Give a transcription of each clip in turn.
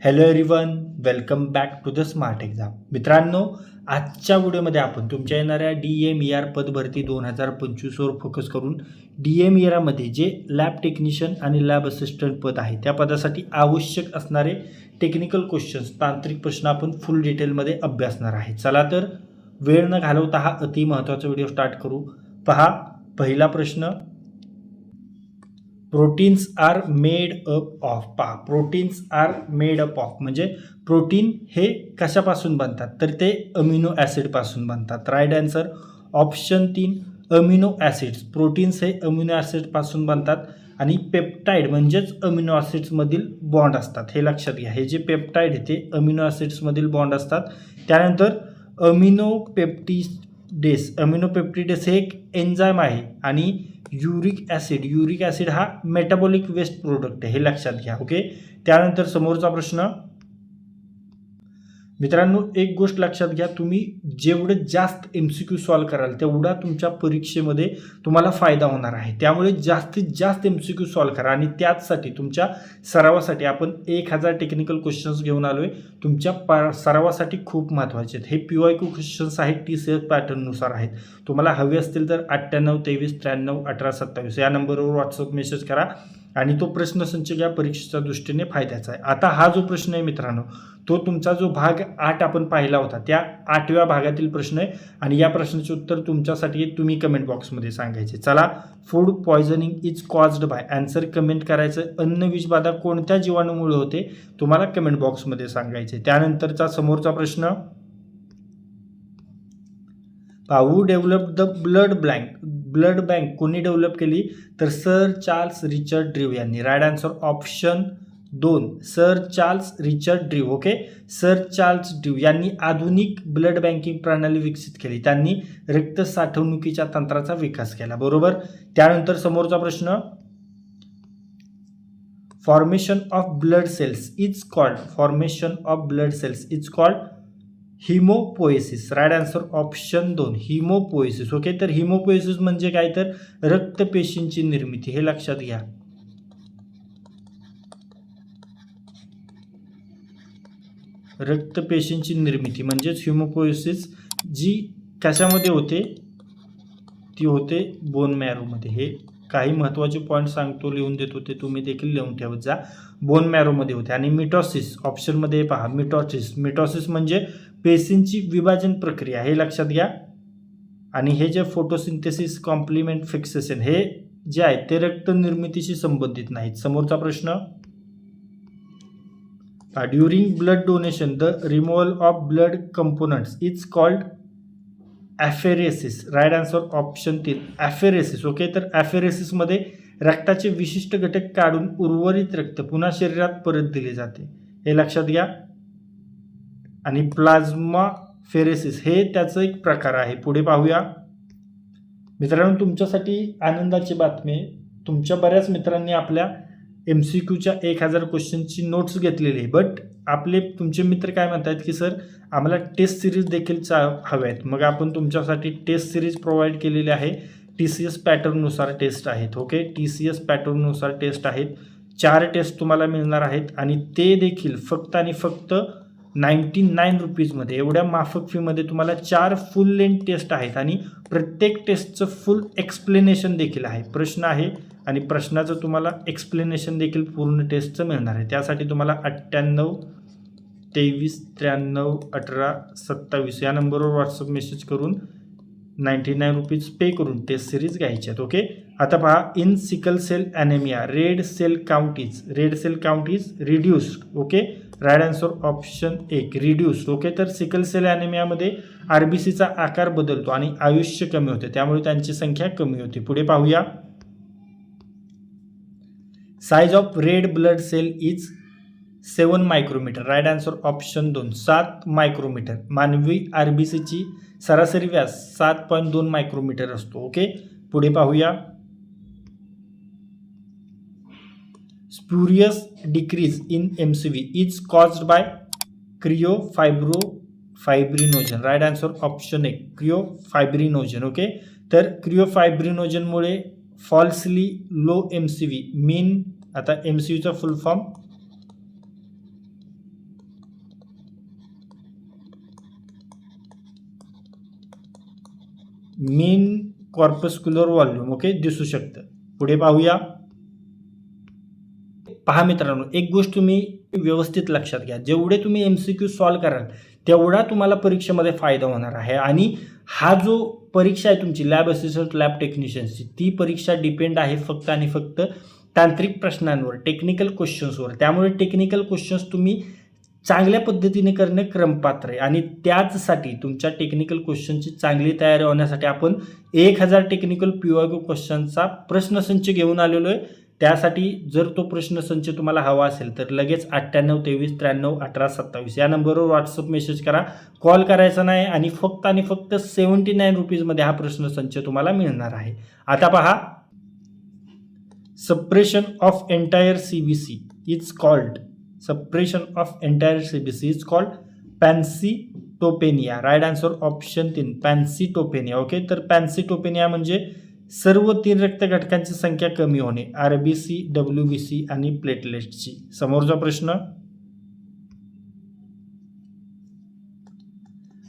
Hello everyone welcome back to the smart exam मित्रांनो आजच्या व्हिडिओमध्ये आपण तुमच्या येणाऱ्या डी एम ई आर पदभरती दोन हजार पंचवीसवर फोकस करून डी एम ई आरमध्ये जे लॅब टेक्निशियन आणि लॅब असिस्टंट पद आहे त्या पदासाठी आवश्यक असणारे टेक्निकल क्वेश्चन्स तांत्रिक प्रश्न आपण फुल डिटेलमध्ये अभ्यासणार आहे. चला तर वेळ न घालवता हा अति महत्त्वाचा व्हिडिओ स्टार्ट करू. पहा पहिला प्रश्न proteins are made up of पहा proteins are made up of म्हणजे प्रोटीन हे कशापासून बनतात? तर ते अमिनो ॲसिडपासून बनतात. राईट आन्सर ऑप्शन तीन अमिनो ॲसिड्स. प्रोटीन्स हे अमिनो ॲसिडपासून बनतात आणि पेप्टाईड म्हणजेच अमिनो ॲसिड्समधील बॉन्ड असतात. हे लक्षात घ्या. हे जे पेप्टाईड आहे ते अमिनो ॲसिड्समधील बॉन्ड असतात. त्यानंतर अमिनो पेप्टिडेस अमिनो पेप्टिडेस हे एक एन्झाईम आहे आणि युरिक ॲसिड युरिक ॲसिड हा मेटाबॉलिक वेस्ट प्रोडक्ट आहे हे लक्षात घ्या ओके त्यानंतर समोरचा प्रश्न मित्रांनो एक गोष्ट लक्षात घ्या तुम्ही जेवढं जास्त एम सी क्यू सॉल्व कराल तेवढा तुमच्या परीक्षेमध्ये तुम्हाला फायदा होणार आहे. त्यामुळे जास्तीत जास्त एम सी क्यू सॉल्व करा आणि त्याचसाठी तुमच्या सरावासाठी आपण एक हजार टेक्निकल क्वेश्चन्स घेऊन आलो आहे तुमच्या पा सरावासाठी खूप महत्त्वाचे आहेत. हे पी वाय क्यू क्वेश्चन्स आहेत टी सी एस पॅटर्ननुसार आहेत. तुम्हाला हवे असतील तर अठ्ठ्याण्णव तेवीस त्र्याण्णव अठरा सत्तावीस या नंबरवर व्हॉट्सअप मेसेज करा. आणि तो प्रश्नसंच या परीक्षेच्या दृष्टीने फायद्याचा आहे. आता हा जो प्रश्न आहे मित्रांनो तो तुमचा जो भाग आठ आपण पाहिला होता त्या आठव्या भागातील प्रश्न आहे आणि या प्रश्नाचे उत्तर तुमच्यासाठी तुम्ही कमेंट बॉक्समध्ये सांगायचे. चला food poisoning is caused by answer comment करायचं. अन्न विषबाधा कोणत्या जीवाणूमुळे होते तुम्हाला कमेंट बॉक्समध्ये सांगायचे. त्यानंतरचा समोरचा प्रश्न who develop the blood blank blood bank कोणी डेव्हलप केली? तर सर चार्ल्स रिचर्ड ड्रीव यांनी. राईट आन्सर ऑप्शन दोन. Sir Charles Richard Drew okay sir Charles Drew यांनी आधुनिक ब्लड बँकिंग प्रणाली विकसित केली. त्यांनी रक्त साठवणुकीच्या तंत्राचा विकास केला. बरोबर? त्यानंतर समोरचा प्रश्न. Formation of blood cells is called formation of blood cells is called haemopoiesis right answer option दोन हिमोपोएसिस. ओके तर हिमोपोएसिस म्हणजे काय? तर रक्तपेशींची निर्मिती हे लक्षात घ्या. रक्तपेशींची निर्मिती म्हणजेच हिमोपोएसिस जी कशामध्ये होते? ती होते बोन मॅरोमध्ये हे काही महत्त्वाचे पॉईंट सांगतो लिहून देतो ते तुम्ही देखील लिहून ठेवत जा. बोन मॅरोमध्ये होते. आणि मिटॉसिस ऑप्शनमध्ये पहा मिटॉसिस मिटॉसिस म्हणजे पेशींची विभाजन प्रक्रिया हे लक्षात घ्या. आणि हे जे फोटोसिंथेसिस कॉम्प्लिमेंट फिक्सेशन हे जे आहे ते रक्त निर्मितीशी संबंधित नाहीत. समोरचा प्रश्न. During blood donation the removal of blood components is called apheresis right answer option तीन. ॲफेरेसिस ओके तर ॲफेरेसिसमध्ये रक्ताचे विशिष्ट घटक काढून उर्वरित रक्त पुन्हा शरीरात परत दिले जाते. हे लक्षात घ्या. आणि प्लाझ्मा फेरेसिस हे त्याचं एक प्रकार आहे. पुढे पाहूया. मित्रांनो तुमच्यासाठी आनंदाची बातमी आहे. तुमच्या बऱ्याच मित्रांनी आपल्या एम सी क्यूच्या एक हजार क्वेश्चनची नोट्स घेतलेली आहे बट आपले तुमचे मित्र काय म्हणतात की सर आम्हाला टेस्ट सिरीज देखील चा हव्या आहेत मग आपण तुमच्यासाठी टेस्ट सिरीज प्रोव्हाइड केलेली आहे. टी सी एस पॅटर्ननुसार टेस्ट आहेत. ओके? टी सी एस पॅटर्ननुसार टेस्ट आहेत. चार टेस्ट तुम्हाला मिळणार आहेत आणि ते देखील फक्त आणि फक्त नाईन्टी नाईन रुपीजमध्ये एवढ्या माफक फीमध्ये तुम्हाला चार फुल लेंथ टेस्ट आहेत आणि प्रत्येक टेस्टचं फुल एक्सप्लेनेशन देखील आहे. प्रश्न आहे आणि प्रश्नाचं तुम्हाला एक्सप्लेनेशन देखील पूर्ण टेस्टचं मिळणार आहे. त्यासाठी तुम्हाला अठ्ठ्याण्णव तेवीस त्र्याण्णव अठरा सत्तावीस या नंबरवर व्हॉट्सअप मेसेज करून नाईन्टी नाईन रुपीज पे करून टेस्ट सिरीज घ्यायच्या आहेत ओके आता पहा in sickle cell anaemia red cell count is red cell count is reduce okay right answer option एक रिड्यूस ओके तर सिकल सेल ॲनेमियामध्ये आर बी सीचा आकार बदलतो आणि आयुष्य कमी होते त्यामुळे त्यांची संख्या कमी होते. पुढे पाहूया. Size of red blood cell is seven micrometre. Right answer option दोन. सात मायक्रोमीटर. मानवी आर बी सीची सरासरी व्यास सात पॉईंट दोन मायक्रोमीटर असतो. ओके पुढे पाहूया. Spurious decrease in M C V is caused by cryo fibro fibrinogen right answer option एक. क्रिओ फायब्रिनोजन ओके तर क्रिओ फायब्रिनोजनमुळे falsely low M C V mean आता M C व्हीचा full form mean corpuscular volume okay दिसू शकतं. पुढे पाहूया. पहा मित्रांनो एक गोष्ट तुम्ही व्यवस्थित लक्षात घ्या. जेवढे तुम्ही एम सी क्यू सॉल्व कराल तेवढा तुम्हाला परीक्षेमध्ये फायदा होणार आहे. आणि हा जो परीक्षा आहे तुमची लॅब असिस्टंट लॅब टेक्निशियनची ती परीक्षा डिपेंड आहे फक्त आणि फक्त तांत्रिक प्रश्नांवर टेक्निकल क्वेश्चन्सवर त्यामुळे टेक्निकल क्वेश्चन्स तुम्ही चांगल्या पद्धतीने करणे क्रमपात्र आहे. आणि त्याचसाठी तुमच्या टेक्निकल क्वेश्चनची चांगली तयारी होण्यासाठी आपण एक हजार टेक्निकल क्यू क्वेश्चनचा प्रश्नसंच घेऊन आलेलो आहे. त्यासाठी जर तो प्रश्नसंच तुम्हाला हवा असेल तर लगेच अठ्ठ्याण्णव तेवीस त्र्याण्णव अठरा सत्तावीस या नंबरवर व्हॉट्सअप मेसेज करा. कॉल करायचा नाही आणि फक्त आणि फक्त सेवन्टी नाईन रुपीजमध्ये हा प्रश्नसंच तुम्हाला मिळणार आहे. आता पहा. Suppression of entire C B C is called entire C B C is called pancytopenia right answer option तीन पॅन्सीटोपेनिया ओके तर पॅन्सीटोपेनिया म्हणजे सर्व तीन रक्त घटकांची संख्या कमी होणे. R B W B C आणि प्लेटलेट्सची समोरचा प्रश्न.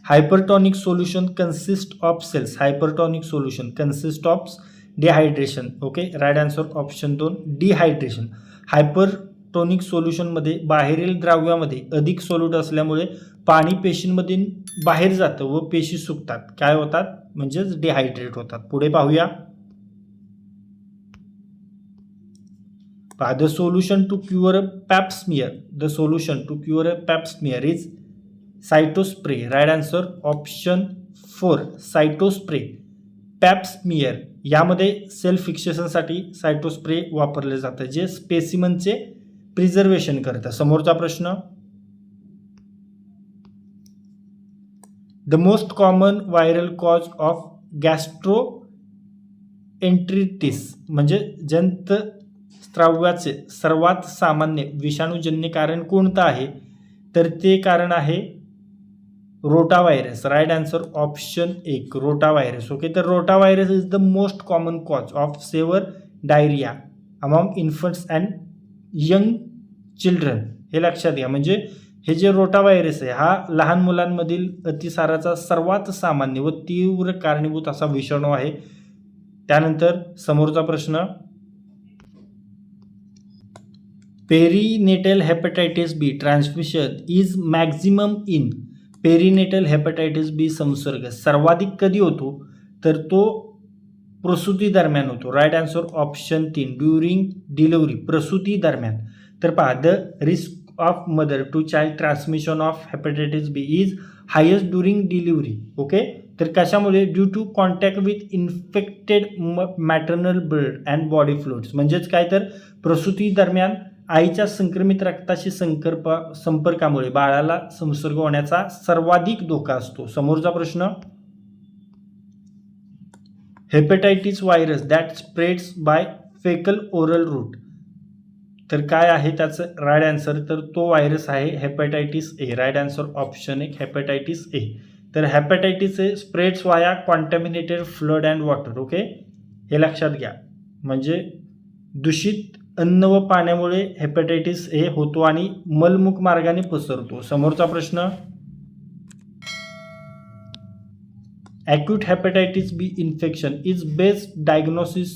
Hypertonic solution consist of cells hypertonic solution consist of dehydration okay right answer option दोन डिहायड्रेशन टॉनिक सोल्युशनमध्ये बाहेरील द्राव्यामध्ये अधिक सोल्यूट असल्यामुळे पाणी पेशींमध्ये बाहेर जातं व पेशी सुकतात. काय होतात? म्हणजेच डिहायड्रेट होतात. पुढे पाहूया. The solution to cure a pap smear the solution to cure a pap smear is cytospray right answer option four cytospray pap smear यामध्ये सेल्फ फिक्सेशनसाठी सायटोस्प्रे वापरले जातं जे स्पेसिमनचे प्रिझर्वेशन करता. समोरचा प्रश्न? The most common viral cause of gastroenteritis म्हणजे जंत स्त्राव्याचे सर्वात सामान्य विषाणूजन्य कारण कोणतं आहे? तर ते कारण आहे rota virus right answer option एक रोटा व्हायरस ओके तर rotavirus is the most common cause of severe diarrhoea among infants and young children हे लक्षात घ्या. म्हणजे हे जे रोटा व्हायरस आहे हा लहान मुलांमधील अतिसाराचा सर्वात सामान्य व तीव्र कारणीभूत असा विषाणू आहे. त्यानंतर समोरचा प्रश्न perinatal hepatitis B transmission is maximum in perinatal hepatitis B संसर्ग. सर्वाधिक कधी होतो? तर तो प्रसूती दरम्यान होतो. राईट आन्सर ऑप्शन तीन ड्युरिंग डिलिव्हरी प्रसूती दरम्यान. तर पहा the risk of mother to child transmission of hepatitis B is highest during delivery okay तर कशामुळे? Due to contact with infected maternal blood and body fluids म्हणजेच काय तर? प्रसूती दरम्यान आईच्या संक्रमित रक्ताशी संकर्प संपर्कामुळे बाळाला संसर्ग होण्याचा सर्वाधिक धोका असतो. समोरचा प्रश्न? Hepatitis virus that spreads by faecal oral route तर काय आहे त्याचं राईट आन्सर तर तो व्हायरस आहे hepatitis A right answer option एक हेपॅटायटिस ए तर hepatitis A spreads via contaminated flood and water okay हे लक्षात घ्या. म्हणजे दूषित अन्न व पाण्यामुळे हेपॅटायटिस ए होतो आणि मलमुख मार्गाने पसरतो. समोरचा प्रश्न? Acute hepatitis B infection is best diagnosis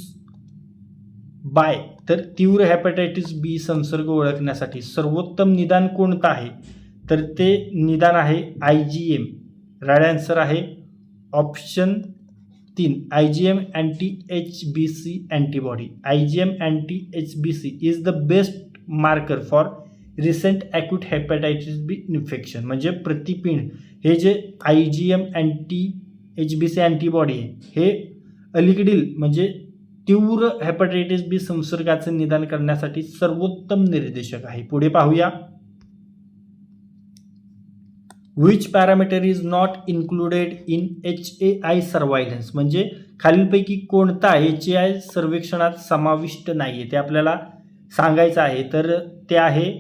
by. तर तीव्र हेपॅटायटिस बी संसर्ग ओळखण्यासाठी सर्वोत्तम निदान कोणतं आहे? तर ते निदान आहे I G M right answer आहे ऑप्शन तीन. I G M anti H B C antibody I G M anti H B C is the best marker for recent acute hepatitis B infection म्हणजे प्रतिपिंड हे जे I G M anti H B C antibody आहे हे अलीकडील म्हणजे तीव्र hepatitis बी संसर्गाचे निदान करण्यासाठी सर्वोत्तम निर्देशक आहे. पुढे पाहूया. Which parameter is not included in H A I surveillance म्हणजे खालीलपैकी कोणता एच ए आय सर्वेक्षणात समाविष्ट नाही आहे ते आपल्याला सांगायचं आहे तर ते आहे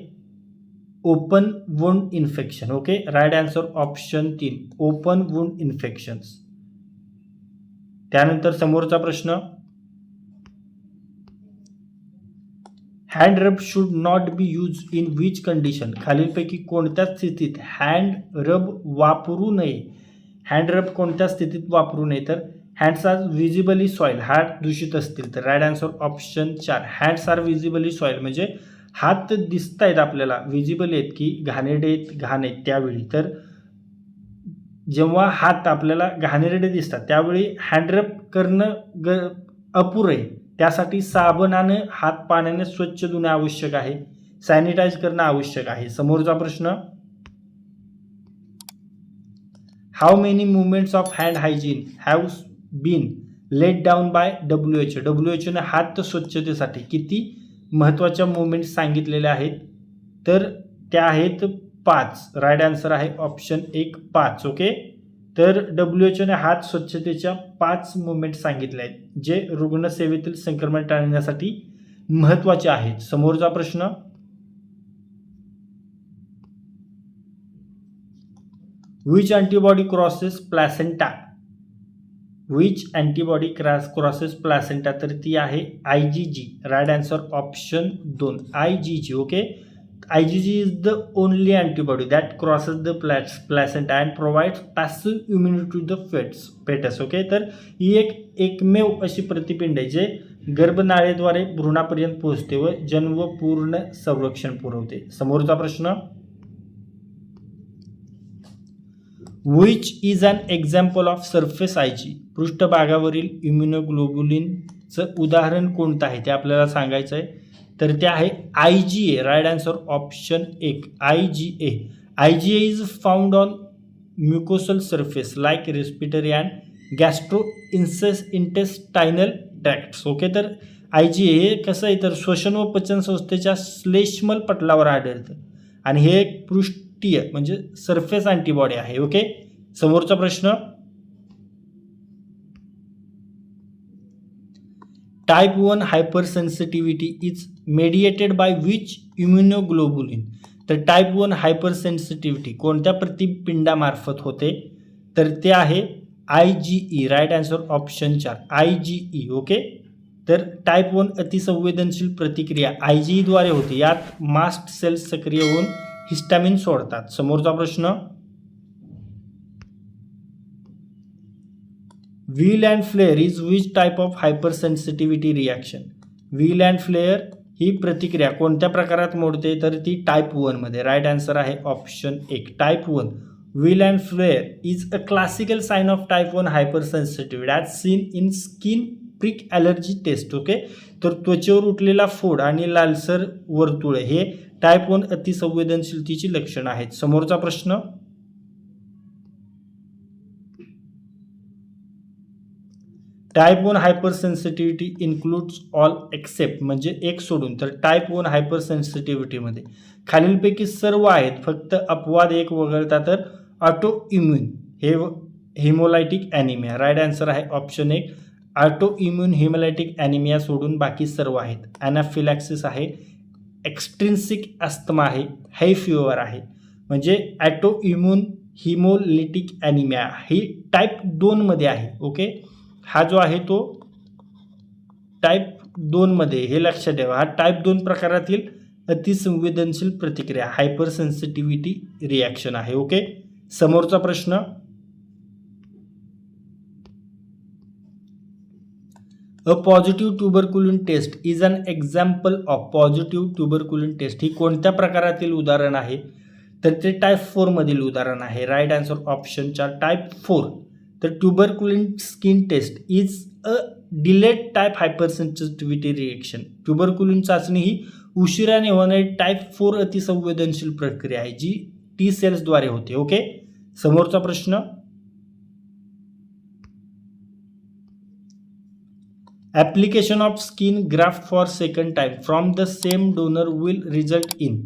open wound infection okay right answer option तीन. ओपन वुंड इन्फेक्शन्स त्यानंतर समोरचा प्रश्न. Hand rub should not be use in which condition खालीलपैकी कोणत्या स्थितीत हँड रब वापरू नये? हँड रब कोणत्या स्थितीत वापरू नये? तर हँड्स आर विजिबली सॉईल हात दूषित असतील तर राईट आन्सर ऑप्शन चार. हँड्स आर विजिबली सॉईल म्हणजे हात दिसत आहेत आपल्याला. विजिबल आहेत की घाणेरडे आहेत? घाण आहेत त्यावेळी. तर जेव्हा हात आपल्याला घाणेरडे दिसतात त्यावेळी हँडरप करणं ग अपुरं आहे. त्यासाठी साबणानं हात पाण्याने स्वच्छ धुणे आवश्यक आहे. सॅनिटाईज करणं आवश्यक आहे. समोरचा प्रश्न? How many movements of hand hygiene have been let down by W H W H one हात स्वच्छतेसाठी किती महत्त्वाच्या मुवमेंट्स सांगितलेल्या आहेत? तर त्या आहेत पाच. राईट आन्सर आहे ऑप्शन एक पाच. ओके तर डब्ल्यू एच ओने हात स्वच्छतेच्या पाच मुवमेंट सांगितले आहेत जे रुग्णसेवेतील संक्रमण टाळण्यासाठी महत्त्वाचे आहेत. समोरचा प्रश्न. Which antibody crosses placenta which antibody cross crosses placenta तर ती आहे I G G right answer option दोन. I G G okay I G G is the only antibody that crosses the plas placenta and provide passive immunity to the fets foetus okay तर ही एक एकमेव अशी प्रतिपिंड आहे जे गर्भनाळेद्वारे भ्रूणापर्यंत पोहोचते व जन्मपूर्ण संरक्षण पुरवते. समोरचा प्रश्न. Which is an example of surface I G पृष्ठभागावरील इम्युनोग्लोबुलिनचं उदाहरण कोणतं आहे ते आपल्याला सांगायचं आहे. तर ते आहे I G A right answer option एक I G A I G A is found on mucosal surface like respiratory and gastro insess intestinal tracts okay तर आय जी ए हे कसं आहे? तर श्वसन व पचन संस्थेच्या श्लेष्मल पटलावर आढळतं. आणि हे एक पृष्ठीय म्हणजे सरफेस अँटीबॉडी आहे. ओके समोरचा प्रश्न type one hypersensitivity is mediated by which immunoglobulin तर टाईप वन हायपर सेन्सिटिव्हिटी कोणत्या प्रतिपिंडामार्फत होते? तर ते आहे I G E right answer option चार आय जी ई ओके तर टाईप वन अतिसंवेदनशील प्रतिक्रिया आय जी ईद्वारे होते. यात मास्ट सेल्स सक्रिय होऊन हिस्टॅमिन सोडतात. समोरचा प्रश्न wheal and flare is which type of hypersensitivity reaction wheal and flare ही प्रतिक्रिया कोणत्या प्रकारात मोडते? तर ती टाईप वनमध्ये राईट आन्सर आहे ऑप्शन एक. Type one wheal and flare is a classical sign of type one hypersensitivity as seen in skin prick allergy test okay तर त्वचेवर उठलेला फोड आणि लालसर वर्तुळे हे टाईप वन अतिसंवेदनशीलतेची लक्षणं आहेत. समोरचा प्रश्न? Type one hypersensitivity includes all except म्हणजे एक सोडून तर टाईप वन हायपर सेन्सिटिव्हिटीमध्ये खालीलपैकी सर्व आहेत फक्त अपवाद एक वगळता तर ऑटो इम्युन हे हिमोलायटिक ॲनिमिया राईट आन्सर आहे ऑप्शन एक. ऑटो इम्युन हिमोलायटिक ॲनिमिया सोडून बाकी सर्व आहेत. ॲनाफिलॅक्सिस आहे. एक्स्ट्रिन्सिक अस्थमा आहे. हाय फिवर आहे. म्हणजे ॲटो इम्युन हिमोलिटिक ॲनिमिया ही टाईप दोनमध्ये आहे ओके हा जो आहे तो टाईप दोनमध्ये हे लक्षात ठेवा हा टाईप दोन प्रकारातील अतिसंवेदनशील प्रतिक्रिया हायपर सेन्सिटिव्हिटी रिॲक्शन आहे ओके समोरचा प्रश्न. A positive tuberculin test is an example of positive tuberculin test ही कोणत्या प्रकारातील उदाहरण आहे? तर ते टाईप फोरमधील उदाहरण आहे. राईट आन्सर ऑप्शनच्या टाईप फोर तर tuberculin skin test is a delayed type hypersensitivity reaction tuberculin चाचणी ही उशिराने होणारी टाईप फोर अतिसंवेदनशील प्रक्रिया आहे जी टी सेल्सद्वारे होते ओके समोरचा प्रश्न. Application of skin graft for second time from the same donor will result in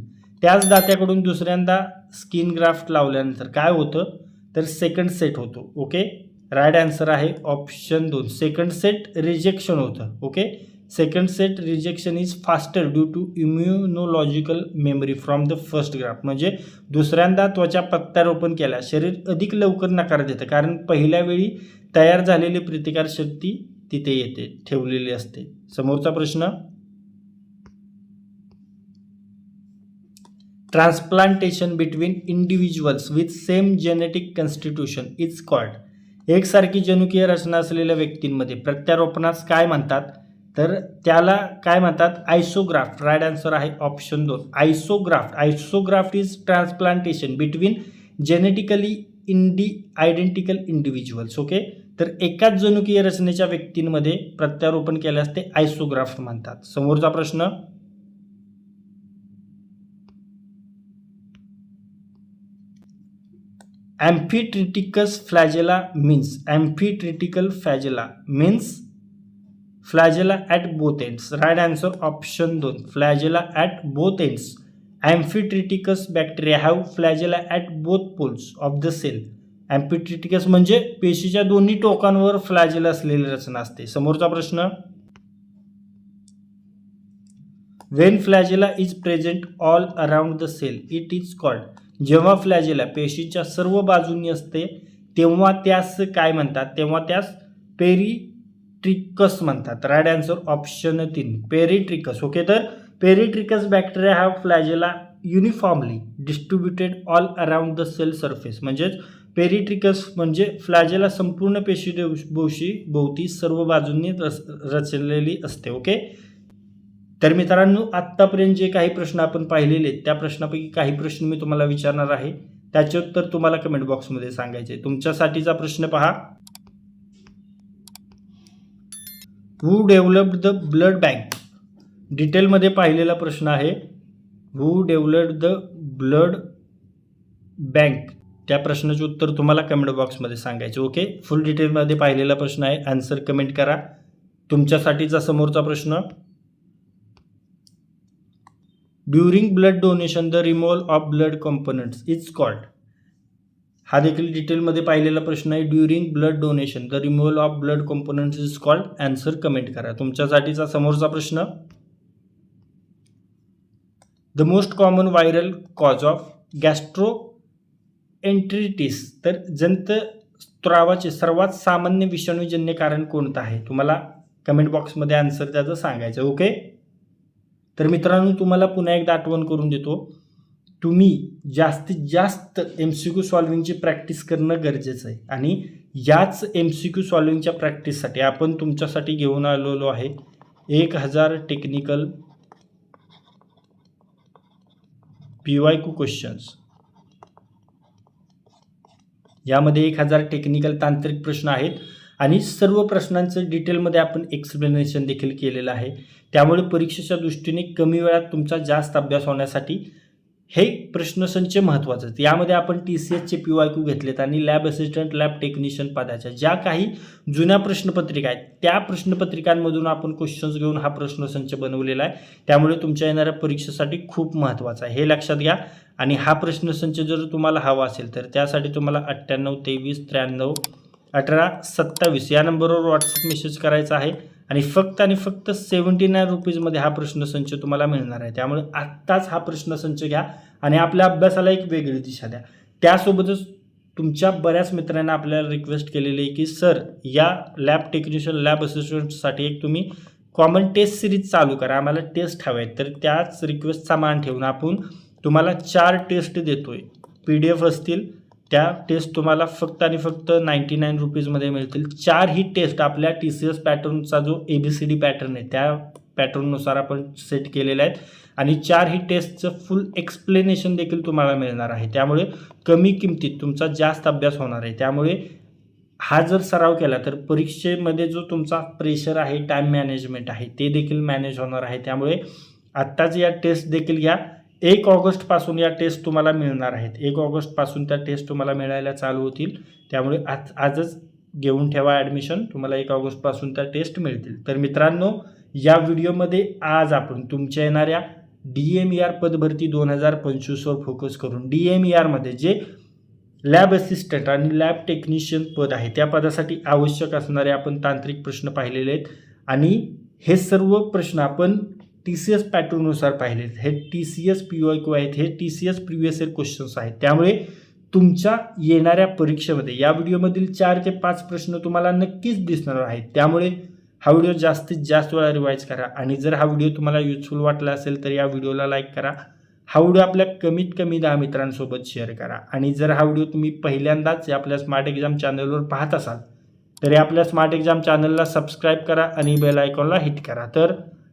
त्याच दात्याकडून दुसऱ्यांदा स्किन ग्राफ्ट लावल्यानंतर काय होतं? तर सेकंड सेट होतो ओके राईट आन्सर आहे ऑप्शन दोन. सेकंड सेट रिजेक्शन होतं. Okay second set rejection is faster due to immunological memory from the first graft म्हणजे दुसऱ्यांदा त्वचा प्रत्यारोपण केल्या शरीर अधिक लवकर नकार देतं. कारण पहिल्या वेळी तयार झालेली प्रतिकारशक्ती तिथे येते ठेवलेली असते. समोरचा प्रश्न? Transplantation between individuals with same genetic constitution is called एकसारखी जनुकीय रचना असलेल्या व्यक्तींमध्ये प्रत्यारोपणास काय म्हणतात? तर त्याला काय म्हणतात? आयसोग्राफ्ट राईट आन्सर आहे ऑप्शन दोन. Isograft isograft is transplantation between genetically indi identical individuals okay तर एकाच जनुकीय रचनेच्या व्यक्तींमध्ये प्रत्यारोपण केल्यास ते आयसोग्राफ्ट म्हणतात. समोरचा प्रश्न? Amphitrichous flagella means amphitrichal flagella means flagella at both ends right answer option दोन flagella at both ends amphitrichous bacteria have flagella at both poles of the cell amphitrichous म्हणजे पेशीच्या दोन्ही टोकांवर फ्लॅजेल असलेली रचना असते. समोरचा प्रश्न. When flagella is present all around the cell it is called जेव्हा फ्लॅजेला पेशीच्या सर्व बाजूंनी असते तेव्हा त्यास काय म्हणतात? तेव्हा त्यास पेरिट्रिकस म्हणतात. राईट आन्सर ऑप्शन तीन. पेरिट्रिकस ओके तर पेरिट्रिकस बॅक्टेरिया हा flagella uniformly distributed all around the cell surface म्हणजेच पेरिट्रिकस म्हणजे फ्लॅजेला संपूर्ण पेशी भोवशी भोवती सर्व बाजूंनी रच रचलेली असते. ओके तर मित्रांनो आत्तापर्यंत जे काही प्रश्न आपण पाहिलेले आहेत त्या प्रश्नापैकी काही प्रश्न मी तुम्हाला विचारणार आहे. त्याचे उत्तर तुम्हाला कमेंट बॉक्समध्ये सांगायचे तुमच्यासाठीचा प्रश्न पहा. Who developed the blood bank डिटेलमध्ये पाहिलेला प्रश्न आहे. Who developed the blood bank त्या प्रश्नाचे उत्तर तुम्हाला कमेंट बॉक्समध्ये सांगायचे ओके फुल डिटेलमध्ये पाहिलेला प्रश्न आहे. आन्सर कमेंट करा. तुमच्यासाठीचा समोरचा प्रश्न. During blood donation the removal of blood components is called हा देखील डिटेलमध्ये पाहिलेला प्रश्न आहे. During blood donation the removal of blood components is called answer comment करा. तुमच्यासाठीचा समोरचा प्रश्न. The most common viral cause of gastroenteritis तर जंत स्त्रावाचे सर्वात सामान्य विषाणूजन्य कारण कोणतं आहे? तुम्हाला कमेंट बॉक्समध्ये आन्सर त्याचं सांगायचं ओके तर मित्रांनो तुम्हाला पुन्हा एकदा आठवण करून देतो तुम्ही जास्तीत जास्त एम सी क्यू सॉल्विंगची प्रॅक्टिस करणं गरजेचं आहे. आणि याच एम सी क्यू सॉल्विंगच्या प्रॅक्टिससाठी आपण तुमच्यासाठी घेऊन आलेलो आहे एक हजार technical P Y Q questions यामध्ये एक हजार टेक्निकल तांत्रिक प्रश्न आहेत. आणि सर्व प्रश्नांचं डिटेलमध्ये आपण एक्सप्लेनेशन देखील केलेलं आहे. त्यामुळे परीक्षेच्या दृष्टीने कमी वेळात तुमचा जास्त अभ्यास होण्यासाठी हे प्रश्नसंच महत्त्वाचं आहेत यामध्ये आपण टी सी एसचे पी वाय क्यू घेतलेत आणि लॅब असिस्टंट लॅब टेक्निशियन पदाच्या ज्या काही जुन्या प्रश्नपत्रिका आहेत त्या प्रश्नपत्रिकांमधून आपण क्वेश्चन्स घेऊन हा प्रश्नसंच बनवलेला आहे. त्यामुळे तुमच्या येणाऱ्या परीक्षेसाठी खूप महत्त्वाचं आहे. हे लक्षात घ्या. आणि हा प्रश्नसंच जर तुम्हाला हवा असेल तर त्यासाठी तुम्हाला अठ्ठ्याण्णव तेवीस त्र्याण्णव अठरा सत्तावीस या नंबरवर व्हॉट्सअप मेसेज करायचा आहे. आणि फक्त आणि फक्त सेवन्टी नाईन रुपीजमध्ये हा प्रश्नसंच तुम्हाला मिळणार आहे. त्यामुळे आत्ताच हा प्रश्नसंच घ्या आणि आपल्या अभ्यासाला एक वेगळी दिशा द्या. त्यासोबतच तुमच्या बऱ्याच मित्रांना आपल्याला रिक्वेस्ट केलेली आहे की सर या लॅब टेक्निशियन लॅब असिस्टंटसाठी एक तुम्ही कॉमन टेस्ट सिरीज चालू करा. आम्हाला टेस्ट हवे आहेत. तर त्याच रिक्वेस्टचा मान ठेवून आपण तुम्हाला चार टेस्ट देतोय. पी डी एफ असतील त्या टेस्ट तुम्हाला फक्त आणि फक्त नाईन्टी नाईन रुपीजमध्ये मिळतील. चार ही टेस्ट आपल्या टी सी एस पॅटर्नचा जो A B C D pattern आहे त्या पॅटर्ननुसार आपण सेट केलेले आहेत. आणि चार ही टेस्टचं फुल एक्सप्लेनेशन देखील तुम्हाला मिळणार आहे. त्यामुळे कमी किमतीत तुमचा जास्त अभ्यास होणार आहे. त्यामुळे हा जर सराव केला तर परीक्षेमध्ये जो तुमचा प्रेशर आहे टाईम मॅनेजमेंट आहे ते देखील मॅनेज होणार आहे. त्यामुळे आत्ताच या टेस्ट देखील घ्या. एक ऑगस्टपासून या टेस्ट तुम्हाला मिळणार आहेत. एक ऑगस्टपासून त्या टेस्ट तुम्हाला मिळायला चालू होतील. त्यामुळे आज आजच घेऊन ठेवा ॲडमिशन तुम्हाला एक ऑगस्टपासून त्या टेस्ट मिळतील. तर मित्रांनो या व्हिडिओमध्ये आज आपण तुमच्या येणाऱ्या डी एम ई आर पदभरती दोन हजार पंचवीसवर फोकस करून डी एम ई आरमध्ये जे लॅब असिस्टंट आणि लॅब टेक्निशियन पद आहे त्या पदासाठी आवश्यक असणारे आपण तांत्रिक प्रश्न पाहिलेले आहेत. आणि हे सर्व प्रश्न आपण टी सी एस पॅटर्ननुसार पाहिले हे T C S P Y Q आहेत हे T C S previous year questions आहेत. त्यामुळे तुमच्या येणाऱ्या परीक्षेमध्ये या व्हिडिओमधील चार ते पाच प्रश्न तुम्हाला नक्कीच दिसणार आहेत. त्यामुळे हा व्हिडिओ जास्तीत जास्त वेळा रिवाईज करा आणि जर हा व्हिडिओ तुम्हाला युजफुल वाटला असेल तर या व्हिडिओला लाईक करा. हा व्हिडिओ आपल्या कमीत कमी दहा मित्रांसोबत शेअर करा. आणि जर हा व्हिडिओ तुम्ही पहिल्यांदाच आपल्या स्मार्ट एक्झाम चॅनलवर पाहत असाल तरी आपल्या स्मार्ट एक्झाम चॅनलला सबस्क्राईब करा आणि बेल आयकॉनला हिट करा. तर